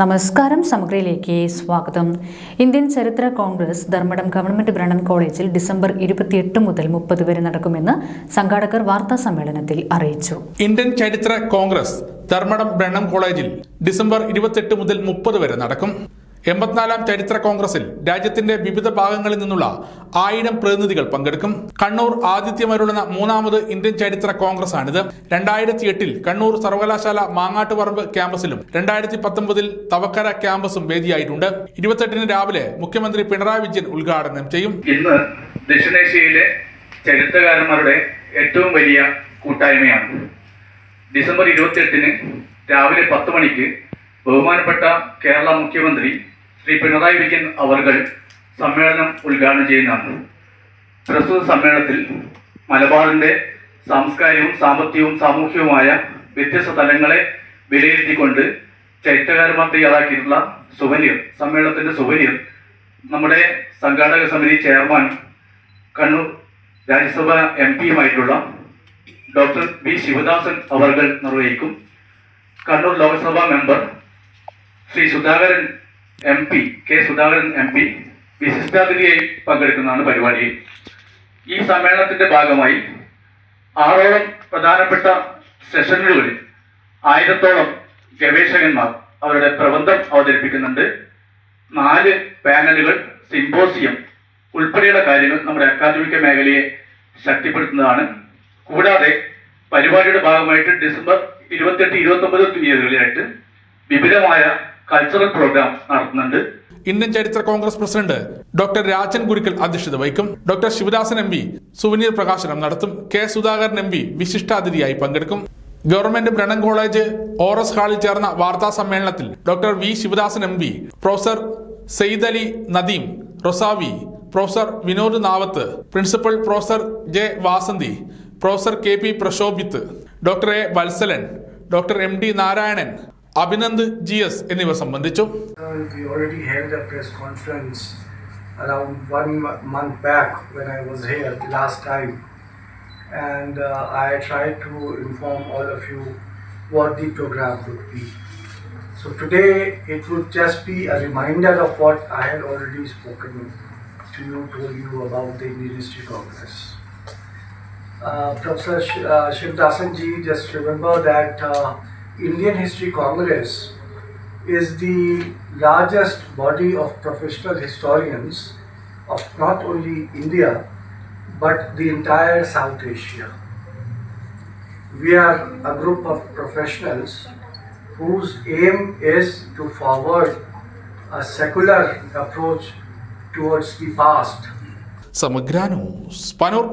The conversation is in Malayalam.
നമസ്കാരം സമഗ്രയിലേക്ക് സ്വാഗതം. ഇന്ത്യൻ ചരിത്ര കോൺഗ്രസ് ധർമ്മടം ഗവൺമെന്റ് ബ്രണ്ണൻ കോളേജിൽ ഡിസംബർ ഇരുപത്തിയെട്ട് മുതൽ മുപ്പത് വരെ നടക്കുമെന്ന് സംഘാടകർ വാർത്താ സമ്മേളനത്തിൽ അറിയിച്ചു. ഇന്ത്യൻ ചരിത്ര കോൺഗ്രസ് ധർമ്മടം ബ്രണ്ണം കോളേജിൽ ഡിസംബർ ഇരുപത്തെട്ട് മുതൽ മുപ്പത് വരെ നടക്കും. എൺപത്തിനാലാം ചരിത്ര കോൺഗ്രസിൽ രാജ്യത്തിന്റെ വിവിധ ഭാഗങ്ങളിൽ നിന്നുള്ള ആയിരം പ്രതിനിധികൾ പങ്കെടുക്കും. കണ്ണൂർ ആതിഥ്യമരുളുന്ന മൂന്നാമത് ഇന്ത്യൻ ചരിത്ര കോൺഗ്രസ് ആണിത് രണ്ടായിരത്തി എട്ടിൽ കണ്ണൂർ സർവകലാശാല മാങ്ങാട്ടുപറമ്പ് ക്യാമ്പസിലും രണ്ടായിരത്തി പത്തൊമ്പതിൽ തവക്കര ക്യാമ്പസും വേദിയായിട്ടുണ്ട്. ഇരുപത്തെട്ടിന് രാവിലെ മുഖ്യമന്ത്രി പിണറായി വിജയൻ ഉദ്ഘാടനം ചെയ്യും. ഇന്ന് ദക്ഷിണേഷ്യയിലെ ചരിത്രകാരന്മാരുടെ ഏറ്റവും വലിയ കൂട്ടായ്മയാണ്. ഡിസംബർ ഇരുപത്തിയെട്ടിന് രാവിലെ പത്ത് മണിക്ക് ബഹുമാനപ്പെട്ട കേരള മുഖ്യമന്ത്രി ശ്രീ പിണറായി വിജയൻ അവർകൾ സമ്മേളനം ഉദ്ഘാടനം ചെയ്യുന്നതാണ്. പ്രസ്തുത സമ്മേളനത്തിൽ മലബാറിന്റെ സാംസ്കാരികവും സാമ്പത്തികവും സാമൂഹികവുമായ വ്യത്യസ്ത തലങ്ങളെ വിലയിരുത്തിക്കൊണ്ട് ചരിത്രകാരന്മാർ തയ്യാറാക്കിയിട്ടുള്ള സുവനീർ സമ്മേളനത്തിന്റെ സുവനീർ നമ്മുടെ സംഘാടക സമിതി ചെയർമാൻ കണ്ണൂർ രാജ്യസഭ എം പിയുമായിട്ടുള്ള ഡോക്ടർ വി ശിവദാസൻ അവർകൾ നിർവഹിക്കും. Kannur Lok Sabha member Shri Sudhakaran M P K Sudhakaran M P വിശിഷ്ടാതിഥിയായി പങ്കെടുക്കുന്നതാണ് പരിപാടി. ഈ സമ്മേളനത്തിന്റെ ഭാഗമായി ആറോളം പ്രധാനപ്പെട്ട സെഷനുകളിൽ ആയിരത്തോളം ഗവേഷകന്മാർ അവരുടെ പ്രബന്ധം അവതരിപ്പിക്കുന്നുണ്ട്. നാല് പാനലുകൾ സിംബോസിയം ഉൾപ്പെടെയുള്ള കാര്യങ്ങൾ നമ്മുടെ അക്കാദമിക മേഖലയെ ശക്തിപ്പെടുത്തുന്നതാണ്. കൂടാതെ പരിപാടിയുടെ ഭാഗമായിട്ട് ഡിസംബർ ഇരുപത്തെട്ട് ഇരുപത്തി ഒമ്പത് തീയതികളിലായിട്ട് വിപുലമായ കൾച്ചറൽ പ്രോഗ്രാം നടത്തുന്നുണ്ട്. ഇന്ത്യൻ ചരിത്ര Congress president doctor Rajan Gurukkal അധ്യക്ഷത വഹിക്കും. Doctor Sivadasan M P souvenir പ്രകാശനം നടത്തും. കെ സുധാകരൻ എം പി വിശിഷ്ടാതിഥിയായി പങ്കെടുക്കും. ഗവൺമെന്റ് ബ്രണൻ കോളേജ് ഓറസ് ഹാളിൽ ചേർന്ന വാർത്താ സമ്മേളനത്തിൽ doctor V Sivadasan M P professor Syed Ali Nadeem Rezavi professor Vinod Navath principal professor J Vasanthi professor K P Prashobhith doctor A Vatsalan doctor M D Narayanan Abhinand G S എന്നിവർ സംബന്ധിച്ചു Uh, we already held a press conference around one mo- month back when I was here the last time, and uh, I tried to inform all of you what the program would be. So today it would just be a reminder of what I had already spoken to you, told you about the Indian History Congress. Uh, Professor Sh- uh, Shivdasan ji, just remember that uh, Indian History Congress is the largest body of professional historians of not only India but the entire South Asia. We are a group of professionals whose aim is to forward a secular approach towards the past Samagra news Panoor